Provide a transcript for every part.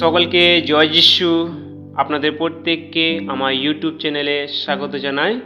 সকলকে জয় যিশু। আপনাদের প্রত্যেককে আমার ইউটিউব চ্যানেলে স্বাগত জানাই।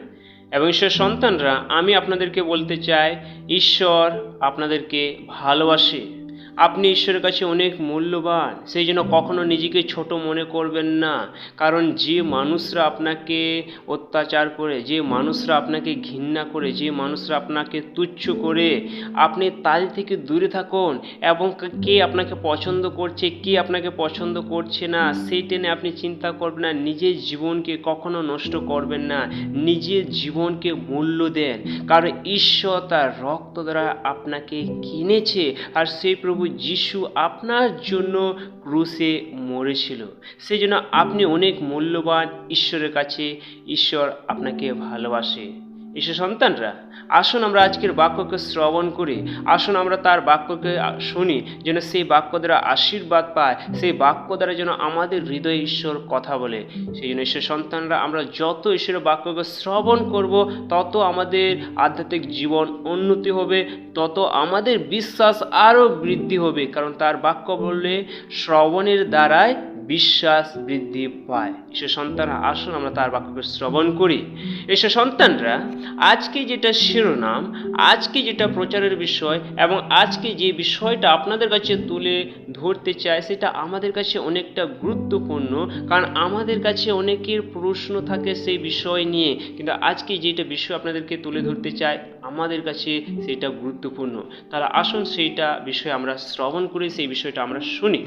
এবং ঈশ্বর সন্তানরা, আমি আপনাদেরকে বলতে চাই, ঈশ্বর আপনাদেরকে ভালোবাসে। আপনি ঈশ্বরের কাছে অনেক মূল্যবান। সেই জন্য কখনো নিজেকে ছোট মনে করবেন না। কারণ যে মানুষরা আপনাকে অত্যাচার করে, যে মানুষরা আপনাকে ঘৃণা করে, যে মানুষরা আপনাকে তুচ্ছ করে, আপনি তাদের থেকে দূরে থাকুন এবং কে আপনাকে পছন্দ করছে, কে আপনাকে পছন্দ করছে না, সেই নিয়ে আপনি চিন্তা করবেন না, নিজের জীবনকে কখনো নষ্ট করবেন না, নিজের জীবনকে মূল্য দেন। কারণ ঈশ্বর তার রক্ত দ্বারা আপনাকে কিনেছে, আর সেই প্রভু যিশু আপনার জন্য ক্রুশে মরেছিল। সেই জন্য আপনি অনেক মূল্যবান ঈশ্বরের কাছে ঈশ্বর আপনাকে ভালোবাসে। ঈশ্বর সন্তানরা, আসুন আমরা আজকের বাক্যকে শ্রবণ করি, আসুন আমরা তার বাক্যকে শুনি, যেন সেই বাক্য দ্বারা আশীর্বাদ পায়, সেই বাক্য দ্বারা যেন আমাদের হৃদয়ে ঈশ্বর কথা বলে। সেই জন্য ঈশ্বর সন্তানরা, আমরা যত ঈশ্বরের বাক্যকে শ্রবণ করব, তত আমাদের আধ্যাত্মিক জীবন উন্নতি হবে, তত আমাদের বিশ্বাস আরও বৃদ্ধি হবে, কারণ তার বাক্য বললে শ্রবণের দ্বারাই বিশ্বাস বৃদ্ধি পায়। ঈশ্বর সন্তানরা, আসুন আমরা তার বাক্যকে শ্রবণ করি। ঈশ্বর সন্তানরা, আজকে যেটা শিরোনাম, আজকে যেটা প্রচারের বিষয় এবং আজকে যে বিষয়টা আপনাদের কাছে তুলে ধরতে চায় সেটা আমাদের কাছে অনেকটা গুরুত্বপূর্ণ। কারণ আমাদের কাছে অনেকের প্রশ্ন থাকে সেই বিষয় নিয়ে। কিন্তু আজকে যেটা বিষয় আপনাদেরকে তুলে ধরতে চায় আমাদের কাছে সেটা গুরুত্বপূর্ণ। তারা আসুন সেইটা বিষয় আমরা শ্রবণ করে, সেই বিষয়টা আমরা শুনি।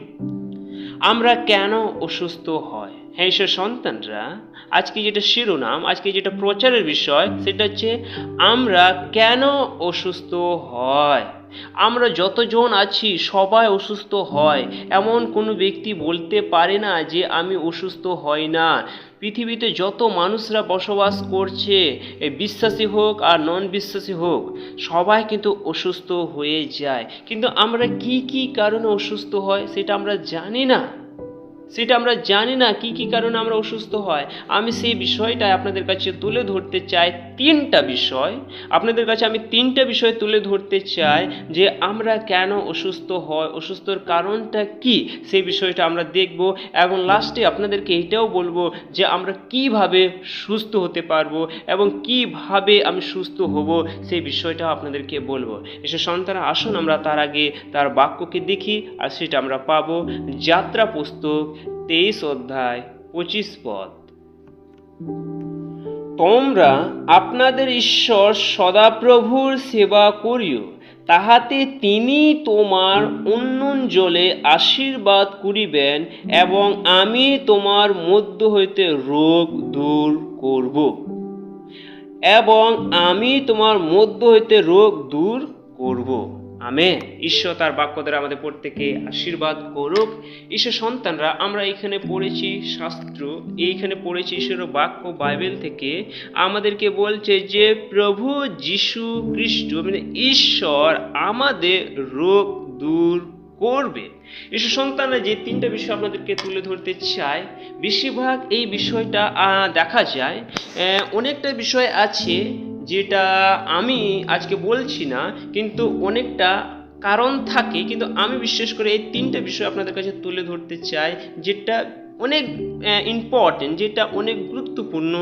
আমরা কেন অসুস্থ হয়? হ্যাঁ ঈশ্বর সন্তানরা, আজকে যেটা শিরোনাম, আজকে যেটা প্রচারের বিষয়, সেটা হচ্ছে আমরা কেন অসুস্থ হয়? আমরা যতজন আছি সবাই অসুস্থ হয়। এমন কোনো ব্যক্তি বলতে পারে না যে আমি অসুস্থ হই না। পৃথিবীতে যত মানুষরা বসবাস করছে বিশ্বাসী হোক আর নন বিশ্বাসী হোক, সবাই কিন্তু অসুস্থ হয়ে যায়। কিন্তু আমরা কি কি কারণে অসুস্থ হয়, সেটা আমরা জানি না। সেটা আমরা জানি না, কি কি কারণে আমরা অসুস্থ হয়। আমি সেই বিষয়টা আপনাদের কাছে তুলে ধরতে চাই, তিনটা বিষয়। আপনাদের কাছে আমি তিনটা বিষয় তুলে ধরতে চাই, যে আমরা কেন অসুস্থ হয়, অসুস্থর কারণটা কি, সেই বিষয়টা আমরা দেখব এবং লাস্টে আপনাদেরকে এটাও বলব যে আমরা কীভাবে সুস্থ হতে পারব এবং কীভাবে আমি সুস্থ হব, সেই বিষয়টা আপনাদেরকে বলব। এসে সন্তান, আসুন আমরা তার আগে তার বাক্যকে দেখি আর সেটা আমরা পাবো। যাত্রা পুস্তক তেইশ অধ্যায়, পঁচিশ পদ। তোমরা আপনাদের ঈশ্বর সদাপ্রভুর সেবা করিও, তাহাতে তিনি তোমার জলে আশীর্বাদ করিবেন এবং আমি তোমার মধ্য হইতে রোগ দূর করব। এবং আমি তোমার মধ্য হইতে রোগ দূর করব। আমেন। ঈশ্বর তার বাক্য দ্বারা আমাদের প্রত্যেকে আশীর্বাদ করুক। ঈশ্বর সন্তানরা, আমরা এখানে পড়েছি শাস্ত্র, এইখানে পড়েছি ঈশ্বরের বাক্য বাইবেল থেকে। আমাদেরকে বলছে যে, প্রভু যিশু খ্রিস্ট মানে ঈশ্বর আমাদের রোগ দূর করবে। ঈশ্বর সন্তানরা যে তিনটা বিষয় আপনাদেরকে তুলে ধরতে চাই বেশিরভাগ এই বিষয়টা দেখা যায়। অনেকটা বিষয় আছে। যেটা আমি আজকে বলছি না, কিন্তু অনেকটা কারণ থাকে, কিন্তু আমি বিশেষ করে এই তিনটা বিষয় আপনাদের কাছে তুলে ধরতে চাই, যেটা অনেক ইম্পর্টেন্ট যেটা অনেক গুরুত্বপূর্ণ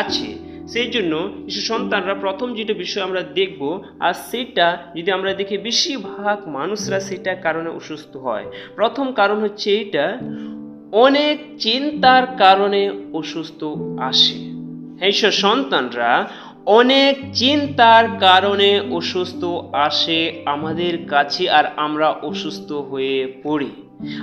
আছে। সেই জন্য শিশু সন্তানরা প্রথম যেটা বিষয় আমরা দেখব, আর সেটা যদি আমরা দেখি বেশিরভাগ মানুষরা সেটা কারণে অসুস্থ হয়। প্রথম কারণ হচ্ছে এটা, অনেক চিন্তার কারণে অসুস্থ আসে। হ্যাঁ সন্তানরা অনেক চিন্তার কারণে অসুস্থ আসে আমাদের কাছে আর আমরা অসুস্থ হয়ে পড়ি।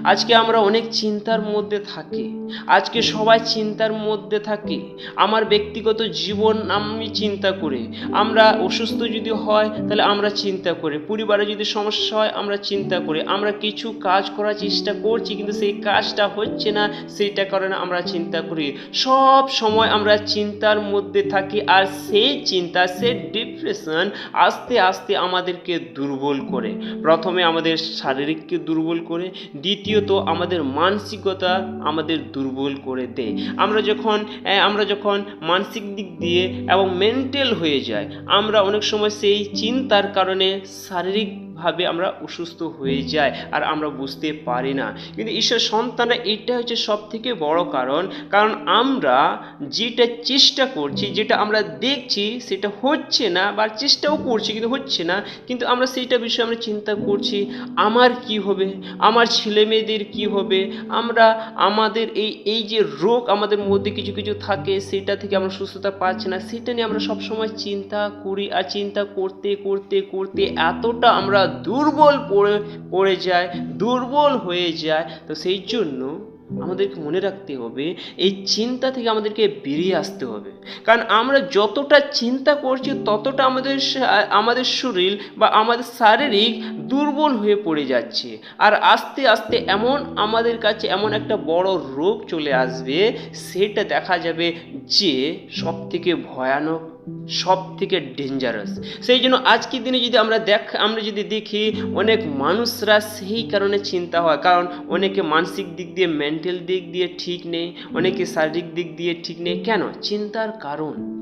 আজকে আমরা অনেক চিন্তার মধ্যে থাকি। আজকে সবাই চিন্তার মধ্যে থাকি। আমার ব্যক্তিগত জীবন আমি চিন্তা করি। আমরা অসুস্থ যদি হয়, তাহলে আমরা চিন্তা করি। পরিবারে যদি সমস্যা হয়, আমরা চিন্তা করি। আমরা কিছু কাজ করার চেষ্টা করছি, কিন্তু সেই কাজটা হচ্ছে না। সেইটা কারণে আমরা চিন্তা করি। সব সময় আমরা চিন্তার মধ্যে থাকি, আর সেই চিন্তা, সেই ডিপ্রেশন আস্তে আস্তে আমাদেরকে দুর্বল করে। প্রথমে আমাদের শারীরিককে দুর্বল করে দ্বিতীয়ত আমাদের মানসিকতা আমাদের দুর্বল করে দেয়। আমরা যখন আমরা যখন মানসিক দিক দিয়ে এবং মেন্টাল হয়ে যায় আমরা অনেক সময় সেই চিন্তার কারণে শারীরিক ভাবে আমরা অসুস্থ হয়ে যাই আর আমরা বুঝতে পারি না। কিন্তু ঈশ্বর সন্তানরা এটা হচ্ছে সব থেকে বড় কারণ। কারণ আমরা যেটা চেষ্টা করছি, যেটা আমরা দেখছি, সেটা হচ্ছে না বা চেষ্টাও করছি কিন্তু হচ্ছে না। কিন্তু আমরা সেইটা বিষয়ে আমরা চিন্তা করছি, আমার কি হবে? আমার ছেলে মেয়েদের কি হবে? আমরা, আমাদের এই এই যে রোগ আমাদের মধ্যে কিছু কিছু থাকে, সেটা থেকে আমরা সুস্থতা পাচ্ছি না, সেটা নিয়ে আমরা সবসময় চিন্তা করি। আর চিন্তা করতে করতে করতে এতটা আমরা দুর্বল পড়ে পড়ে যায়, দুর্বল হয়ে যায়। তো সেই জন্য আমাদেরকে মনে রাখতে হবে, এই চিন্তা থেকে আমাদেরকে বেরিয়ে আসতে হবে। কারণ আমরা যতটা চিন্তা করছি, ততটা আমাদের আমাদের শরীর বা আমাদের শারীরিক দুর্বল হয়ে পড়ে যাচ্ছে। আর আস্তে আস্তে এমন আমাদের কাছে এমন একটা বড় রোগ চলে আসবে, সেটা দেখা যাবে যে সব থেকে ভয়ানক সব থেকে ডেঞ্জারাস সেই জন্য আজকের দিনে যদি আমরা দেখ, আমরা যদি দেখি, অনেক মানুষরা সেই কারণে চিন্তা হয়। কারণ অনেকে মানসিক দিক দিয়ে মেন্টাল দিক দিয়ে ঠিক নেই, অনেকে শারীরিক দিক দিয়ে ঠিক নেই। কেন? চিন্তার কারণ।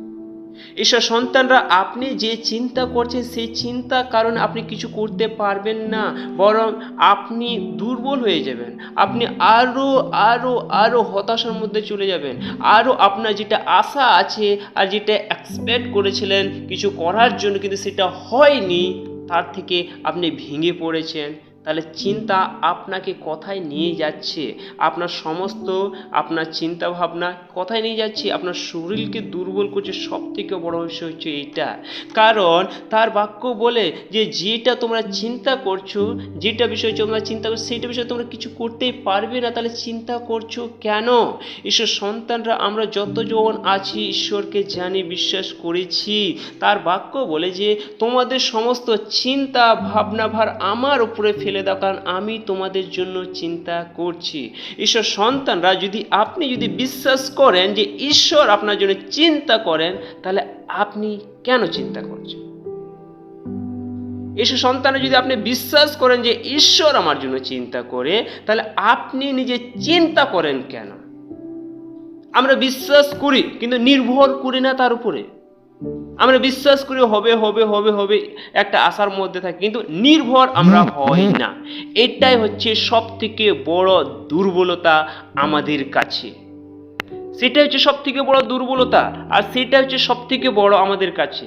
এসব সন্তানরা, আপনি যে চিন্তা করছেন, সেই চিন্তা কারণে আপনি কিছু করতে পারবেন না। বরং আপনি দুর্বল হয়ে যাবেন। আপনি আরও আরও আরও হতাশার মধ্যে চলে যাবেন। আরও আপনার যেটা আশা আছে আর যেটা এক্সপেক্ট করেছিলেন কিছু করার জন্য, কিন্তু সেটা হয়নি, তার থেকে আপনি ভেঙে পড়েছেন। তাহলে চিন্তা আপনাকে কোথায় নিয়ে যাচ্ছে? আপনার সমস্ত, আপনার চিন্তা ভাবনা কোথায় নিয়ে যাচ্ছে? আপনার শরীরকে দুর্বল করছে। সব থেকে বড় বিষয় হচ্ছে এটা কারণ তার বাক্য বলে যে যেটা তোমরা চিন্তা করছ, যেটা বিষয় হচ্ছে তোমরা চিন্তা করছ, সেইটা বিষয়ে তোমরা কিছু করতেই পারবে না। তাহলে চিন্তা করছ কেন? ঈশ্বর সন্তানরা আমরা যত যতজন আছি, ঈশ্বরকে জানি, বিশ্বাস করেছি। তার বাক্য বলে যে তোমাদের সমস্ত চিন্তা ভাবনা ভার আমার উপরে ফেলে দাও, কারণ আমি তোমাদের জন্য চিন্তা করছি। ঈশ্বর সন্তানরা, যদি আপনি যদি বিশ্বাস করেন যে ঈশ্বর আপনার জন্য চিন্তা করেন, তাহলে আপনি কেন চিন্তা করছেন? ঈশ্বর সন্তানে যদি আপনি বিশ্বাস করেন যে ঈশ্বর আমার জন্য চিন্তা করে, তাহলে আপনি নিজে চিন্তা করেন কেন? আমরা বিশ্বাস করি, কিন্তু নির্ভর করি না তার উপরে। আমরা বিশ্বাস করি হবে হবে হবে হবে একটা আশার মধ্যে থাকি, কিন্তু নির্ভর আমরা হই না। এটাই হচ্ছে সব থেকে বড় দুর্বলতা আমাদের কাছে। সেটাই হচ্ছে সব থেকে বড় দুর্বলতা, আর সেটা হচ্ছে সব থেকে বড় আমাদের কাছে।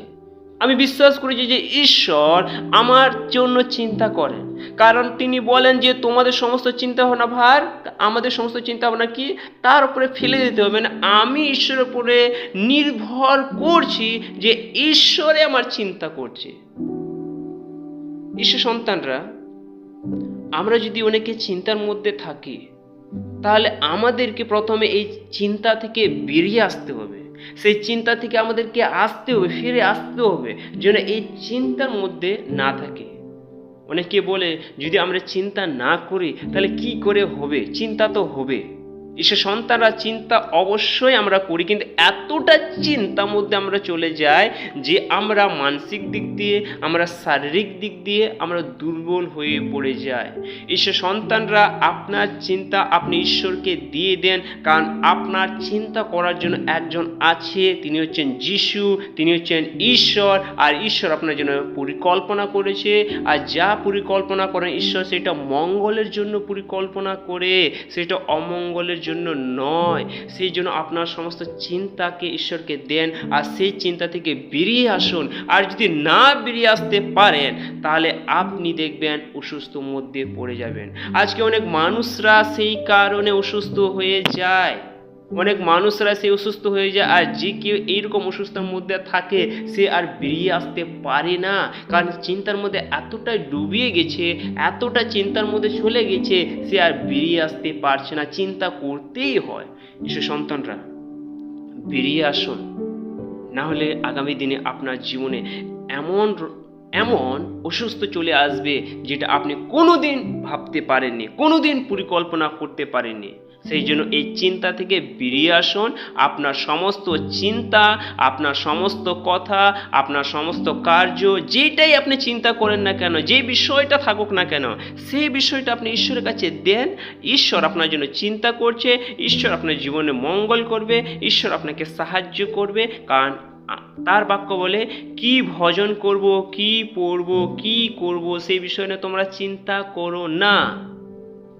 আমি বিশ্বাস করেছি যে ঈশ্বর আমার জন্য চিন্তা করেন। কারণ তিনি বলেন যে, তোমাদের সমস্ত চিন্তা ভাবনা ভার, আমাদের সমস্ত চিন্তা ভাবনা কি? তার উপরে ফেলে দিতে হবে। না আমি ঈশ্বরের উপরে নির্ভর করছি যে, ঈশ্বরে আমার চিন্তা করছে। ঈশ্বর সন্তানরা, আমরা যদি অনেকে চিন্তার মধ্যে থাকি, তাহলে আমাদেরকে প্রথমে এই চিন্তা থেকে বেরিয়ে আসতে হবে। সেই চিন্তা থেকে আমাদেরকে আসতে হবে, ফিরে আসতে হবে, যেন এই চিন্তার মধ্যে না থাকে। অনেকে বলে, যদি আমরা চিন্তা না করি, তাহলে কি করে হবে? চিন্তা তো হবে ঈশ্বর সন্তানরা চিন্তা অবশ্যই আমরা করি, কিন্তু এতটা চিন্তার মধ্যে আমরা চলে যাই যে আমরা মানসিক দিক দিয়ে, আমরা শারীরিক দিক দিয়ে আমরা দুর্বল হয়ে পড়ে যাই। ঈশ্বর সন্তানরা আপনার চিন্তা আপনি ঈশ্বরকে দিয়ে দেন, কারণ আপনার চিন্তা করার জন্য একজন আছে, তিনি হচ্ছেন যিশু, তিনি হচ্ছেন ঈশ্বর, আর ঈশ্বর আপনার জন্য পরিকল্পনা করেছে, আর যা পরিকল্পনা করেন ঈশ্বর সেটা মঙ্গলের জন্য পরিকল্পনা করে, সেটা অমঙ্গলের জন্য নয়। সেই জন্য আপনার সমস্ত চিন্তাকে ঈশ্বরকে দেন আর সেই চিন্তা থেকে বেরিয়ে আসুন। আর যদি না বেরিয়ে আসতে পারেন, তাহলে আপনি দেখবেন অসুস্থ মধ্যে পড়ে যাবেন। আজকে অনেক মানুষরা সেই কারণে অসুস্থ হয়ে যায়। অনেক মানুষরা সে অসুস্থ হয়ে যায়, আর যে কেউ এইরকম অসুস্থতার মধ্যে থাকে, সে আর বেরিয়ে আসতে পারে না। কারণ চিন্তার মধ্যে এতটাই ডুবিয়ে গেছে, এতটা চিন্তার মধ্যে চলে গেছে, সে আর বেরিয়ে আসতে পারছে না। চিন্তা করতেই হয়। ঈশ্বর সন্তানরা, বেরিয়ে আসুন। না হলে আগামী দিনে আপনার জীবনে এমন এমন অসুস্থ চলে আসবে, যেটা আপনি কোনোদিন ভাবতে পারেননি, কোনোদিন পরিকল্পনা করতে পারেননি। সেই জন্য এই চিন্তা থেকে বেরিয়ে আসুন। আপনার সমস্ত চিন্তা, আপনার সমস্ত কথা, আপনার সমস্ত কার্য যেটাই আপনি চিন্তা করেন না কেন, যে বিষয়টা থাকুক না কেন, সেই বিষয়টা আপনি ঈশ্বরের কাছে দেন। ঈশ্বর আপনার জন্য চিন্তা করছে, ঈশ্বর আপনার জীবনে মঙ্গল করবে, ঈশ্বর আপনাকে সাহায্য করবে। কারণ তার বাক্য বলে, কি ভজন করব, কি পড়ব, কি করব, সেই বিষয় নিয়ে তোমরা চিন্তা করো না।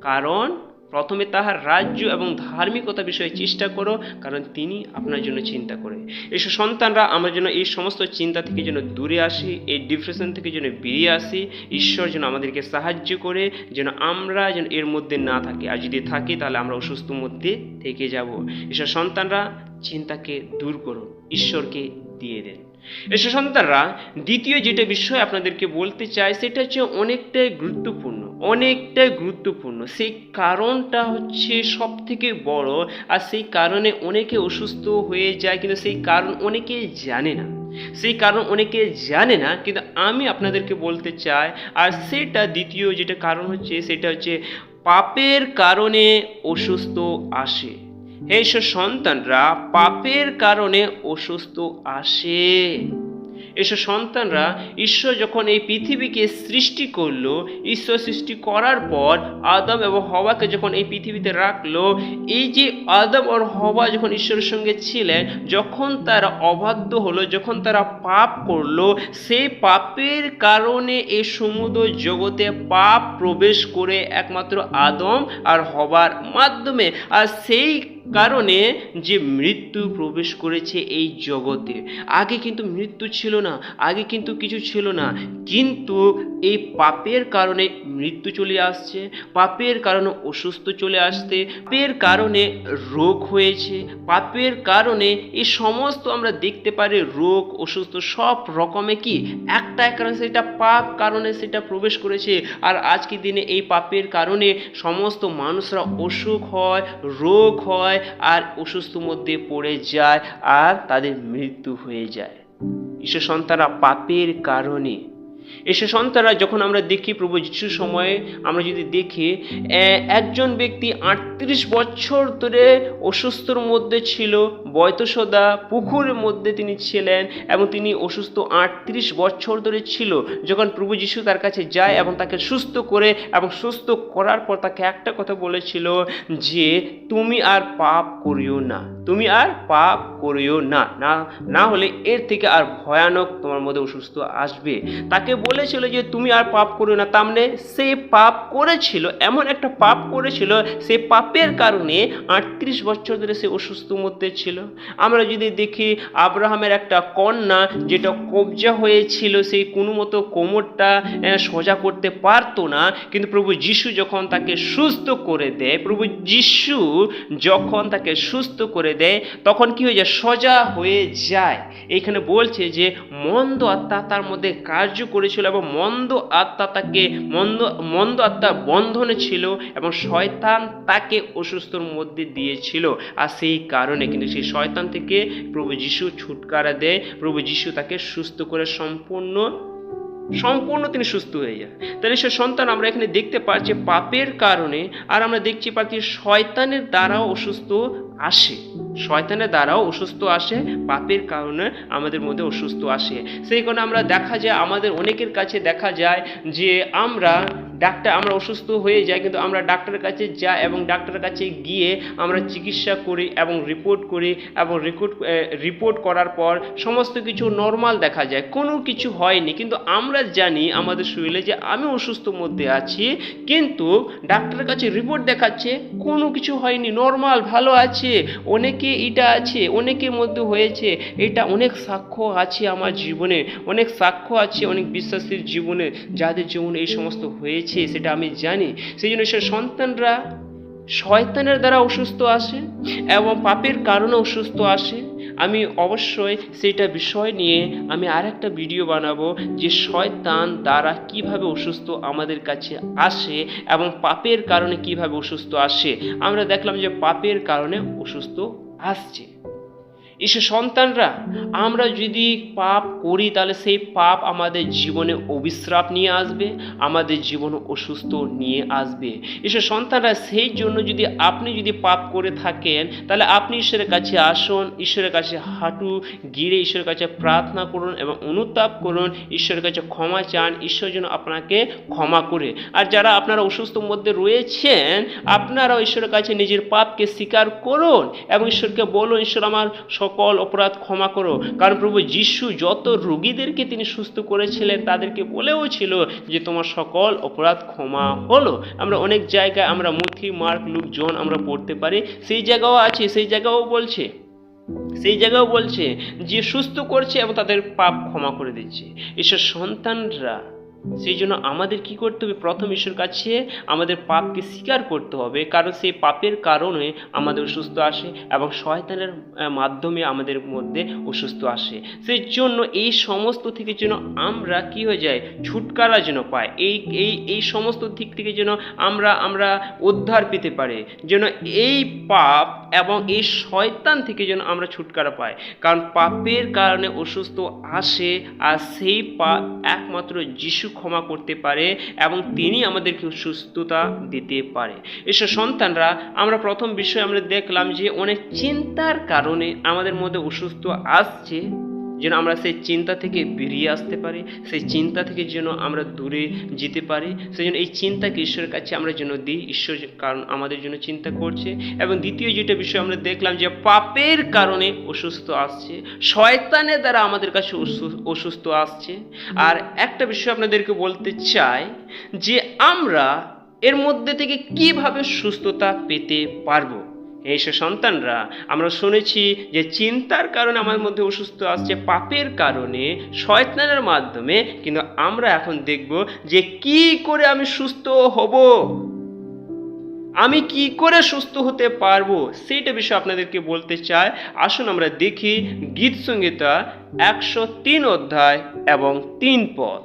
কারণ প্রথমে তাহার রাজ্য এবং ধার্মিকতা বিষয়ে চেষ্টা করো, কারণ তিনি আপনার জন্য চিন্তা করে। এসব সন্তানরা, আমরা যেন এই সমস্ত চিন্তা থেকে যেন দূরে আসি, এই ডিপ্রেশন থেকে যেন বেরিয়ে আসি। ঈশ্বর যেন আমাদেরকে সাহায্য করে, যেন আমরা যেন এর মধ্যে না থাকি। আর যদি থাকি, তাহলে আমরা অসুস্থ মধ্যে থেকে যাব। এসব সন্তানরা, চিন্তাকে দূর করুন ঈশ্বরকে দিয়ে দেন। এসব সন্তানরা, দ্বিতীয় যেটা বিষয় আপনাদেরকে বলতে চাই, সেটা হচ্ছে অনেকটাই গুরুত্বপূর্ণ। অনেকটাই গুরুত্বপূর্ণ। সেই কারণটা হচ্ছে সব থেকে বড় আর সেই কারণে অনেকে অসুস্থ হয়ে যায় কিন্তু সেই কারণ অনেকে জানে না। সেই কারণ অনেকে জানে না, কিন্তু আমি আপনাদেরকে বলতে চাই, আর সেটা দ্বিতীয় যেটা কারণ হচ্ছে, সেটা হচ্ছে পাপের কারণে অসুস্থ আসে। এইসব সন্তানরা, পাপের কারণে অসুস্থ আসে। এসব সন্তানরা, ঈশ্বর যখন এই পৃথিবীকে সৃষ্টি করল, ঈশ্বর সৃষ্টি করার পর আদম এবং হওয়াকে যখন এই পৃথিবীতে রাখল, এই যে আদম আর হওয়া যখন ঈশ্বরের সঙ্গে ছিলেন, যখন তারা অবাধ্য হলো, যখন তারা পাপ করল সেই পাপের কারণে এই সমুদ্র জগতে পাপ প্রবেশ করে একমাত্র আদম আর হবার মাধ্যমে। আর সেই কারণে যে মৃত্যু প্রবেশ করেছে এই জগতে, আগে কিন্তু মৃত্যু ছিল না, আগে কিন্তু কিছু ছিল না, কিন্তু এই পাপের কারণে মৃত্যু চলে আসছে, পাপের কারণে অসুস্থ চলে আসতে পাপের কারণে রোগ হয়েছে, পাপের কারণে এই সমস্ত আমরা দেখতে পারি রোগ, অসুস্থ সব রকমে কি? একটা কারণে সেটা পাপ কারণে সেটা প্রবেশ করেছে, আর আজকের দিনে এই পাপের কারণে সমস্ত মানুষরা অসুখ হয়, রোগ হয় আর অসুস্থ মধ্যে পড়ে যায় আর তাদের মৃত্যু হয়ে যায়। ঈশ্বর সন্তানরা পাপের কারণে এসে সন্তানরা যখন আমরা দেখি প্রভু যিশুর সময়ে, আমরা যদি দেখি একজন ব্যক্তি আটত্রিশ বছর ধরে অসুস্থর মধ্যে ছিল, বয়তসদা, পুকুরের মধ্যে তিনি ছিলেন এবং তিনি অসুস্থ আটত্রিশ বছর ধরে ছিল। যখন প্রভু যিশু তার কাছে যায় এবং তাকে সুস্থ করে এবং সুস্থ করার পর তাকে একটা কথা বলেছিল যে, তুমি আর পাপ করিও না। তুমি আর পাপ করিও না। না হলে এর থেকে আর ভয়ানক তোমার মধ্যে অসুস্থ আসবে। তাকে বলেছিল যে, তুমি আর পাপ করিও না। তার মানে সে পাপ করেছিল, এমন একটা পাপ করেছিল, সে পাপের কারণে আটত্রিশ বছর ধরে সে অসুস্থ মধ্যে ছিল। আমরা যদি দেখি আব্রাহামের একটা কন্যা, যেটা কবজা হয়েছিল সেই কোনো মতো কোমরটা সোজা করতে পারতো না। কিন্তু প্রভু যিশু যখন তাকে সুস্থ করে দেয়, প্রভু যিশু যখন তাকে সুস্থ করে দেয়, তখন কি হয়ে যায়? সোজা হয়ে যায়। এখানে বলছে যে, মন্দ আত্মা তার মধ্যে কার্য করেছিল এবং মন্দ আত্মা তাকে, মন্দ মন্দ আত্মা বন্ধনে ছিল এবং শয়তান তাকে অসুস্থর মধ্যে দিয়েছিল। আর সেই কারণে কিন্তু সেই শয়তান থেকে প্রভু যিশু ছুটকারা দেয়। প্রভু যিশু তাকে সুস্থ করে সম্পূর্ণ সম্পূর্ণ তিনি সুস্থ হয়ে যায়। তাহলে সে সন্তান আমরা এখানে দেখতে পাচ্ছি পাপের কারণে, আর আমরা দেখছি পাচ্ছি শয়তানের দ্বারাও অসুস্থ আসে। শয়তানের দ্বারাও অসুস্থ আসে, পাপের কারণে আমাদের মধ্যে অসুস্থ আসে। সেই কারণে আমরা দেখা যায়, আমাদের অনেকের কাছে দেখা যায় যে আমরা ডাক্তার, আমরা অসুস্থ হয়ে যাই, কিন্তু আমরা ডাক্তারের কাছে যাই এবং ডাক্তারের কাছে গিয়ে আমরা চিকিৎসা করি এবং রিপোর্ট করি এবং রিপোর্ট রিপোর্ট করার পর সমস্ত কিছু নর্মাল দেখা যায়। কোনো কিছু হয়নি, কিন্তু আমরা জানি আমাদের শরীরে যে আমি অসুস্থ মধ্যে আছি, কিন্তু ডাক্তারের কাছে রিপোর্ট দেখাচ্ছে, কোনো কিছু হয়নি নর্মাল ভালো আছে অনেকে এটা আছে, অনেকের মধ্যে হয়েছে। এটা অনেক সাক্ষ্য আছে আমার জীবনে, অনেক সাক্ষ্য আছে অনেক বিশ্বাসীর জীবনে যাদের জীবনে এই সমস্ত হয়েছে, সেটা আমি জানি। সেই জন্য সে সন্তানরা শয়তানের দ্বারা অসুস্থ আসে এবং পাপের কারণে অসুস্থ আসে। আমি অবশ্যই সেটা বিষয় নিয়ে আমি আর একটা ভিডিও বানাবো যে শয়তান দ্বারা কীভাবে অসুস্থ আমাদের কাছে আসে এবং পাপের কারণে কীভাবে অসুস্থ আসে। আমরা দেখলাম যে পাপের কারণে অসুস্থ আসছে। ঈশ্বর সন্তানরা আমরা যদি পাপ করি তাহলে সেই পাপ আমাদের জীবনে অবিশ্রাপ নিয়ে আসবে আমাদের জীবনে অসুস্থ নিয়ে আসবে। ঈশ্বর সন্তানরা সেই জন্য যদি আপনি যদি পাপ করে থাকেন তাহলে আপনি ঈশ্বরের কাছে আসুন ঈশ্বরের কাছে হাঁটু গিরে ঈশ্বরের কাছে প্রার্থনা করুন এবং অনুতাপ করুন ঈশ্বরের কাছে ক্ষমা চান ঈশ্বর যেন আপনাকে ক্ষমা করে। আর যারা আপনারা অসুস্থ মধ্যে রয়েছেন আপনারাও ঈশ্বরের কাছে নিজের পাপকে স্বীকার করুন এবং ঈশ্বরকে বলুন ঈশ্বর আমার সব সকল অপরাধ ক্ষমা করো। কারণ প্রভু যিশু যত রুগীদেরকে তিনি সুস্থ করেছিলেন, তাদেরকে বলেও ছিল যে তোমার সকল অপরাধ ক্ষমা হলো। আমরা অনেক জায়গায় আমরা মথি, মার্ক, লুক, জন আমরা পড়তে পারি। সেই জায়গাও আছে, সেই জায়গাও বলছে। সেই জায়গাও বলছে যে সুস্থ করছে এবং তাদের পাপ ক্ষমা করে দিচ্ছে। এসব সন্তানরা সেই জন্য আমাদের কি করতে হবে? প্রথম ঈশ্বর কাছে আমাদের পাপকে স্বীকার করতে হবে। কারণ সেই পাপের কারণে আমাদের অসুস্থ আসে এবং শয়তানের মাধ্যমে আমাদের মধ্যে অসুস্থ আসে। সেই জন্য এই সমস্ত থেকে যেন আমরা কি হয়ে যায় ছুটকারা যেন পাই। এই এই এই সমস্ত দিক থেকে যেন আমরা আমরা উদ্ধার পেতে পারি। যেন এই পাপ এবং এই শয়তান থেকে যেন আমরা ছুটকারা পাই। কারণ পাপের কারণে অসুস্থ আসে আর সেই পাপ একমাত্র যিশু ক্ষমা করতে পারে এবং তিনি আমাদেরকে সুস্থতা দিতে পারে। এসব সন্তানরা, আমরা প্রথম বিষয়ে আমরা দেখলাম যে অনেক চিন্তার কারণে আমাদের মধ্যে অসুস্থ আসছে। যেন আমরা সেই চিন্তা থেকে বেরিয়ে আসতে পারি, সেই চিন্তা থেকে যেন আমরা দূরে যেতে পারি, সেই জন্য এই চিন্তাকে ঈশ্বরের কাছে আমরা যেন দিই। ঈশ্বর কারণ আমাদের জন্য চিন্তা করছে। এবং দ্বিতীয় যেটা বিষয় আমরা দেখলাম যে পাপের কারণে অসুস্থ আসছে, শয়তানের দ্বারা আমাদের কাছে অসুস্থ আসছে। আর একটা বিষয় আপনাদেরকে বলতে চাই যে আমরা এর মধ্যে থেকে কীভাবে সুস্থতা পেতে পারব? এইসব সন্তানরা, আমরা শুনেছি যে চিন্তার কারণে আমার মধ্যে অসুস্থ আসছে, পাপের কারণে, শয়তানের মাধ্যমে, কিন্তু আমরা এখন দেখব যে কি করে আমি সুস্থ হব। আমি কি করে সুস্থ হতে পারব, সেইটা বিষয়ে আপনাদেরকে বলতে চাই। আসুন আমরা দেখি গীত সংগীতা একশো তিন অধ্যায় এবং তিন পদ।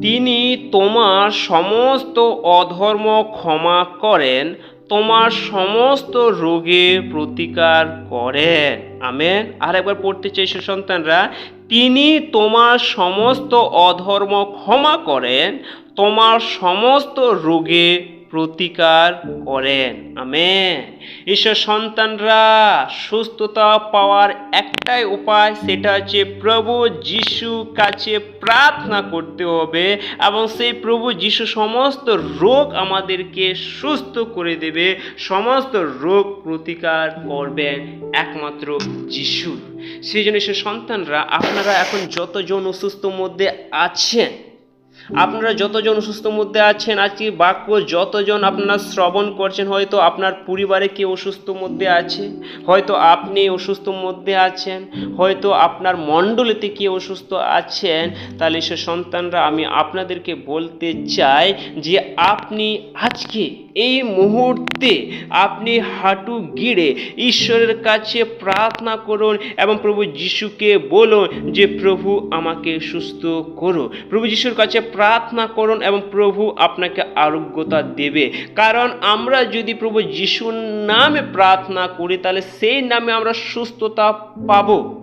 তিনি তোমার সমস্ত অধর্ম ক্ষমা করেন তোমার সমস্ত রোগে প্রতিকার করেন। আমেন। আর একবার পড়তে চাই সুসন্তানরা তিনি তোমার সমস্ত অধর্ম ক্ষমা করেন, তোমার সমস্ত রোগে প্রতিকার করেন। আমেন। ঈশ্বর সন্তানরা সুস্থতা পাওয়ার একটাই উপায়, সেটা হচ্ছে প্রভু যিশু কাছে প্রার্থনা করতে হবে এবং সেই প্রভু যিশু সমস্ত রোগ আমাদেরকে সুস্থ করে দেবে, সমস্ত রোগ প্রতিকার করবেন একমাত্র যিশু। সেই জন্য সে সন্তানরা, আপনারা এখন যতজন অসুস্থ মধ্যে আছেন আপনারা যতজন অসুস্থ মধ্যে আছেন, আজকে বাক্য যতজন আপনার শ্রবণ করছেন, হয়তো আপনার পরিবারে কে অসুস্থ মধ্যে আছে, হয়তো আপনি অসুস্থ মধ্যে আছেন, হয়তো আপনার মণ্ডলীতে কে অসুস্থ আছেন, তাহলে সে সন্তানরা আমি আপনাদেরকে বলতে চাই যে আপনি আজকে এই মুহূর্তে আপনি হাঁটু গিড়ে ঈশ্বরের কাছে প্রার্থনা করুন এবং প্রভু যিশুকে বলুন যে, প্রভু, আমাকে সুস্থ করো। প্রভু যিশুর কাছে প্রার্থনা করুন এবং প্রভু আপনাকে আরোগ্যতা দেবে। কারণ আমরা যদি প্রভু যিশুর নামে প্রার্থনা করি, তাহলে সেই নামে আমরা সুস্থতা পাবো।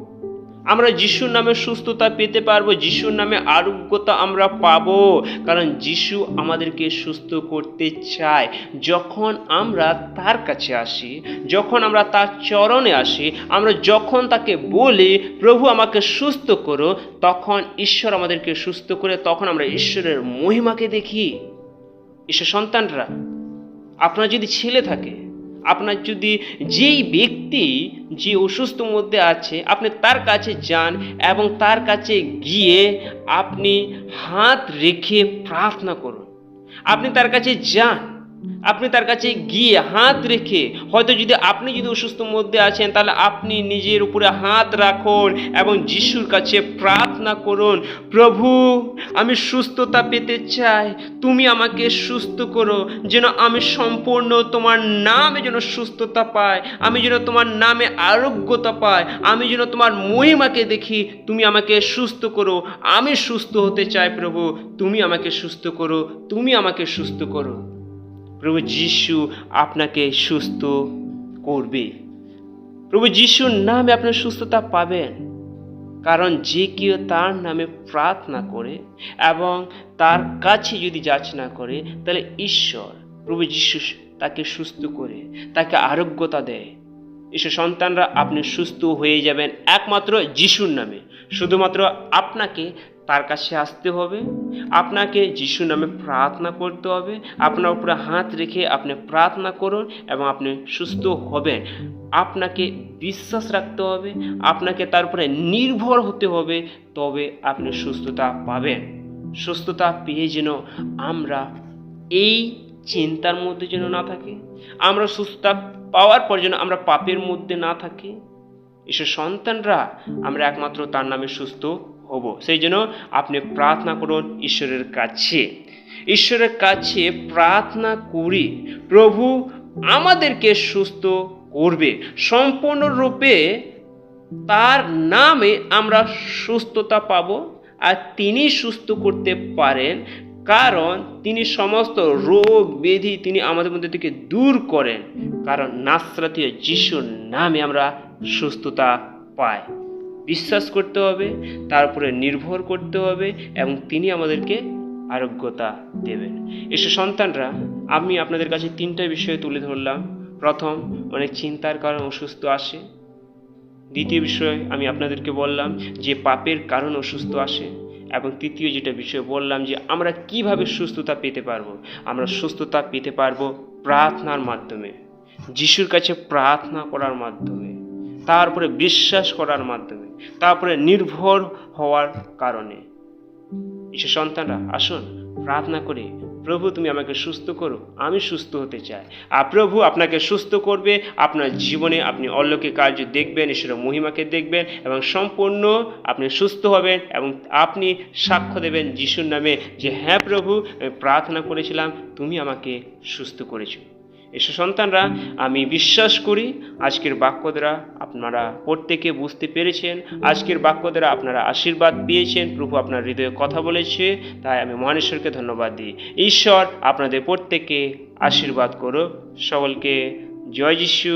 আমরা যিশুর নামে সুস্থতা পেতে পারব, যিশুর নামে আরোগ্যতা আমরা পাবো। কারণ যিশু আমাদেরকে সুস্থ করতে চায়। যখন আমরা তার কাছে আসি, যখন আমরা তার চরণে আসি, আমরা যখন তাকে বলি, প্রভু, আমাকে সুস্থ করো, তখন ঈশ্বর আমাদেরকে সুস্থ করে, তখন আমরা ঈশ্বরের মহিমাকে দেখি। ঈশ্বর সন্তানরা, আপনার যদি ছেলে থাকে আপনার যদি যেই ব্যক্তি যে অসুস্থ মধ্যে আছে, আপনি তার কাছে যান এবং তার কাছে গিয়ে আপনি হাত রেখে প্রার্থনা করুন। আপনি তার কাছে যান। আপনি তার কাছে গিয়ে হাত রেখে, হয়তো যদি আপনি যদি অসুস্থ মধ্যে আছেন, তাহলে আপনি নিজের উপরে হাত রাখুন এবং যিশুর কাছে প্রার্থনা করুন, প্রভু, আমি সুস্থতা পেতে চাই। তুমি আমাকে সুস্থ করো, যেন আমি সম্পূর্ণ তোমার নামে যেন সুস্থতা পাই। আমি যেন তোমার নামে আরোগ্যতা পাই। আমি যেন তোমার মহিমাকে দেখি। তুমি আমাকে সুস্থ করো। আমি সুস্থ হতে চাই প্রভু। তুমি আমাকে সুস্থ করো। তুমি আমাকে সুস্থ করো। প্রভু যিশু আপনাকে সুস্থ করবে। প্রভু যিশুর নামে আপনার সুস্থতা পাবেন। কারণ যে কেউ তার নামে প্রার্থনা করে এবং তার কাছে যদি যাচনা করে, তাহলে ঈশ্বর প্রভু যিশু তাকে সুস্থ করে, তাকে আরোগ্যতা দেয়। ঈশ্বর সন্তানরা আপনি সুস্থ হয়ে যাবেন একমাত্র যিশুর নামে। শুধুমাত্র আপনাকে তার কাছে আসতে হবে। আপনাকে যিশু নামে প্রার্থনা করতে হবে। আপনার উপরে হাত রেখে আপনি প্রার্থনা করুন এবং আপনি সুস্থ হবেন। আপনাকে বিশ্বাস রাখতে হবে। আপনাকে তার উপরে নির্ভর হতে হবে। তবে আপনি সুস্থতা পাবেন। সুস্থতা পেয়ে যেন আমরা এই চিন্তার মধ্যে যেন না থাকি। আমরা সুস্থতা পাওয়ার পর যেন আমরা পাপের মধ্যে না থাকি। ঈশ্বর সন্তানরা আমরা একমাত্র তার নামে সুস্থ হব। সেই জন্য আপনি প্রার্থনা করুন ঈশ্বরের কাছে। ঈশ্বরের কাছে প্রার্থনা করি, প্রভু আমাদেরকে সুস্থ করবে। সম্পূর্ণরূপে তার নামে আমরা সুস্থতা পাব আর তিনি সুস্থ করতে পারেন। কারণ তিনি সমস্ত রোগ ব্যাধি তিনি আমাদের মধ্যে থেকে দূর করেন। কারণ নাসরাতীয় যিশুর নামে আমরা সুস্থতা পাই। বিশ্বাস করতে হবে, তার উপরে নির্ভর করতে হবে এবং তিনি আমাদেরকে আরোগ্যতা দেবেন। এসব সন্তানরা, আমি আপনাদের কাছে তিনটা বিষয় তুলে ধরলাম। প্রথম, অনেক চিন্তার কারণ অসুস্থ আসে। দ্বিতীয় বিষয় আমি আপনাদেরকে বললাম যে পাপের কারণ অসুস্থ আসে। এবং তৃতীয় যেটা বিষয় বললাম যে আমরা কীভাবে সুস্থতা পেতে পারব? আমরা সুস্থতা পেতে পারব প্রার্থনার মাধ্যমে, যিশুর কাছে প্রার্থনা করার মাধ্যমে, তারপরে বিশ্বাস করার মাধ্যমে, তারপরে নির্ভর হওয়ার কারণে। ঈশ্বর সন্তানরা, আসুন, প্রার্থনা করে প্রভু, তুমি আমাকে সুস্থ করো। আমি সুস্থ হতে চাই। আর প্রভু আপনাকে সুস্থ করবে, আপনার জীবনে আপনি অল্লকে কার্য দেখবেন, ঈশ্বরের মহিমাকে দেখবেন এবং সম্পূর্ণ আপনি সুস্থ হবেন এবং আপনি সাক্ষ্য দেবেন যিশুর নামে যে হ্যাঁ প্রভু, আমি প্রার্থনা করেছিলাম, তুমি আমাকে সুস্থ করেছ। এসব সন্তানরা, আমি বিশ্বাস করি আজকের বাক্য দ্বারা আপনারা প্রত্যেকে বুঝতে পেরেছেন। আজকের বাক্য দ্বারা আপনারা আশীর্বাদ পেয়েছেন। প্রভু আপনার হৃদয়ে কথা বলেছে, তাই আমি মহানেশ্বরকে ধন্যবাদ দিই। ঈশ্বর আপনাদের প্রত্যেককে আশীর্বাদ করো সকলকে জয় যিশু।